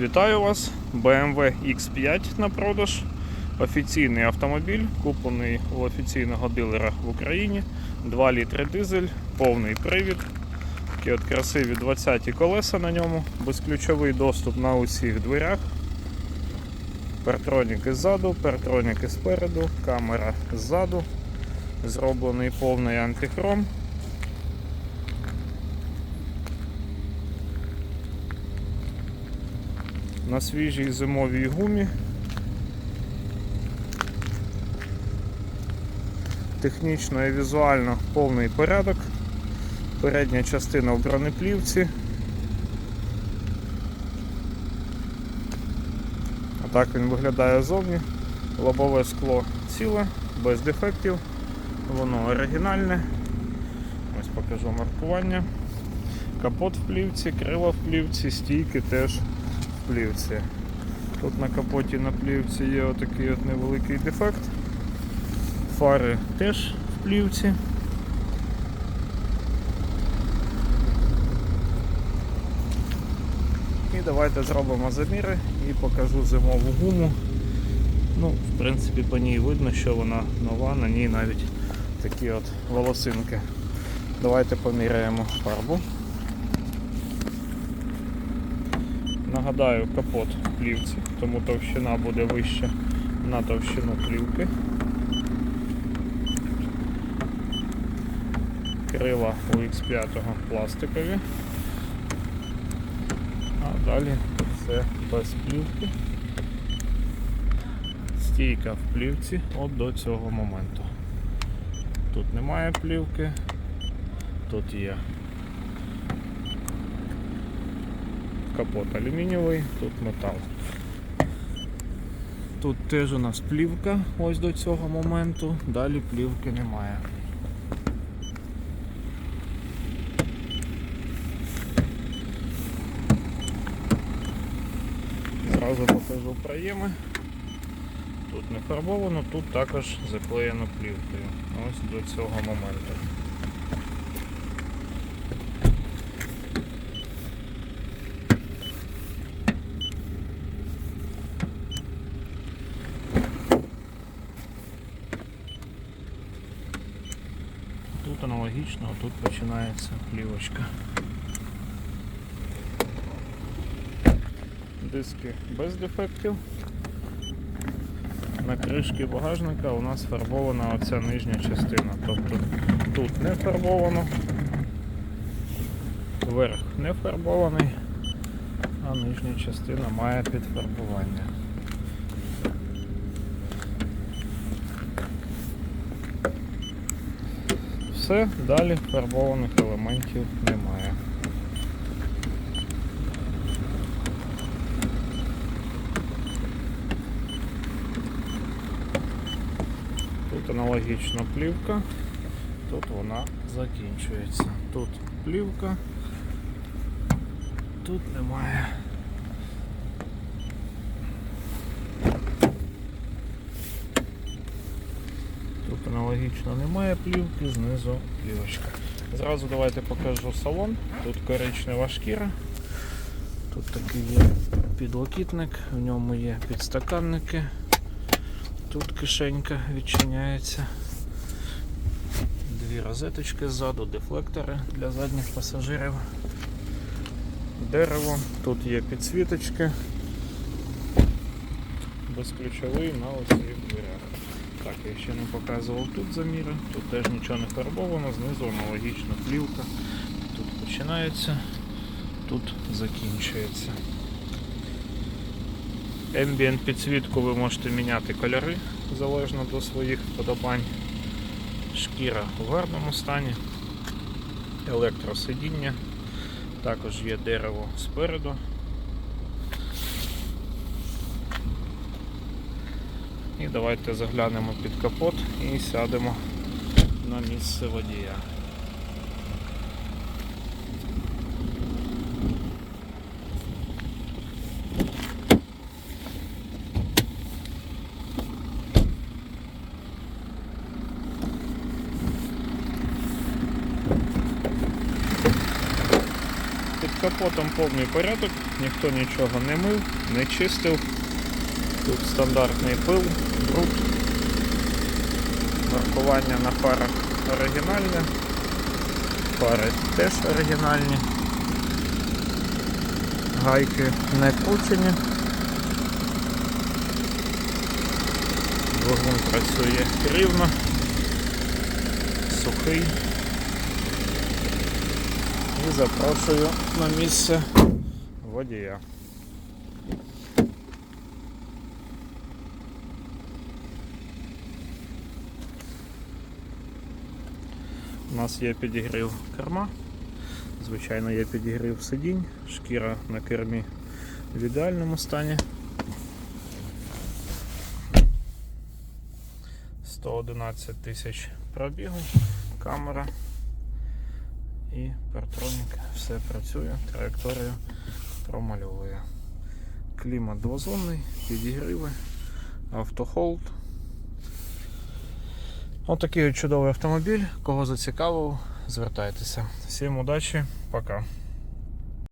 Вітаю вас! BMW X5 на продаж. Офіційний автомобіль, куплений у офіційного дилера в Україні. 2 літри дизель, повний привід. Такі от красиві 20-ті колеса на ньому, безключовий доступ на усіх дверях. Партроніки ззаду, партроніки спереду, камера ззаду. Зроблений повний антихром. На свіжій зимовій гумі. Технічно і візуально повний порядок. Передня частина в бронеплівці. А так він виглядає зовні. Лобове скло ціле, без дефектів. Воно оригінальне. Ось покажу маркування. Капот в плівці, крила в плівці, стійки теж плівці. Тут на капоті на плівці є отакий от невеликий дефект. Фари теж в плівці. І давайте зробимо заміри і покажу зимову гуму. Ну, в принципі, по ній видно, що вона нова, на ній навіть такі от волосинки. Давайте поміряємо фарбу. Нагадаю, капот в плівці, тому товщина буде вища на товщину плівки. Крила у X5 пластикові. А далі все без плівки. Стійка в плівці от до цього моменту. Тут немає плівки, тут є капот алюмінієвий, тут метал. Тут теж у нас плівка ось до цього моменту, далі плівки немає. Зразу покажу проєми. Тут не фарбовано, тут також заклеєно плівкою. Ось до цього моменту. Тут а тут починається плівочка. Диски без дефектів. На кришки багажника у нас фарбована оця нижня частина. Тобто тут не фарбовано, верх не фарбований, а нижня частина має підфарбування. Все, далі фарбованих елементів немає. Тут аналогічна плівка, тут вона закінчується. Тут плівка, тут немає. Тут аналогічно немає плівки, знизу плівочка. Зразу давайте покажу салон. Тут коричнева шкіра. Тут такий є підлокітник, в ньому є підстаканники. Тут кишенька відчиняється. Дві розеточки ззаду, дефлектори для задніх пасажирів. Дерево, тут є підсвіточки. Безключовий на усіх дверях. Так, я ще не показував тут заміри, тут теж нічого не фарбовано, знизу аналогічна плівка. Тут починається, тут закінчується. Ambient підсвітку ви можете міняти кольори залежно до своїх вподобань. Шкіра в гарному стані, електросидіння, також є дерево спереду. І давайте заглянемо під капот і сядемо на місце водія. капотом повний порядок, ніхто нічого не мив, не чистив. Тут стандартний пил, бруд. Маркування на фарах оригінальне. Фари теж оригінальні. Гайки не кручені. Двигун працює рівно, сухий. І запрошую на місце водія. У нас є підігрів керма. Звичайно, є підігрів сидінь, шкіра на кермі в ідеальному стані. 111 тисяч пробігу, камера і партронік все працює, траєкторію промальовує. Клімат двозонний, підігріви, автохолд. Отакий от чудовий автомобіль. Кого зацікавив, звертайтеся. Всім удачі, пока.